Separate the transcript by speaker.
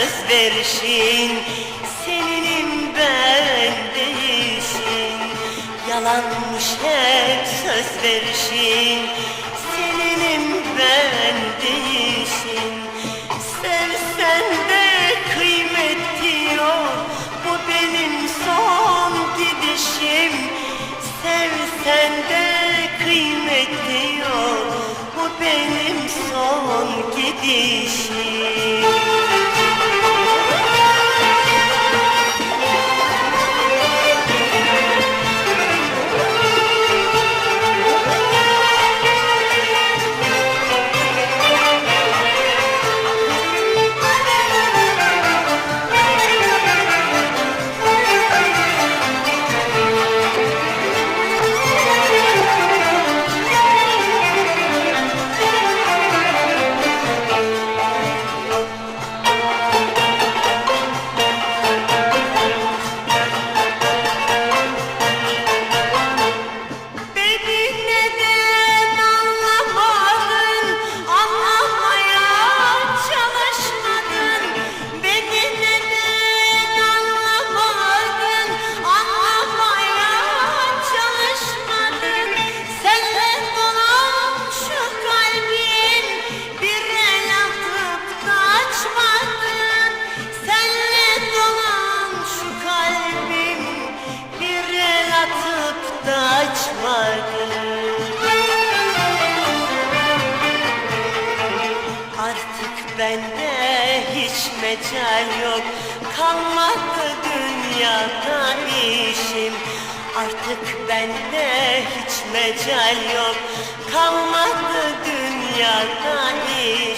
Speaker 1: Verişin Seninim ben değilsin. Yalanmış hep söz verişin Seninim ben değilsin. Sevsen de kıymeti yok Bu benim son gidişim. Sevsen de kıymeti yok Bu benim son gidişim da açmadın. Artık bende hiç mecal yok. Kalmadı dünyada işim. Artık bende hiç mecal yok. Kalmadı dünyada işim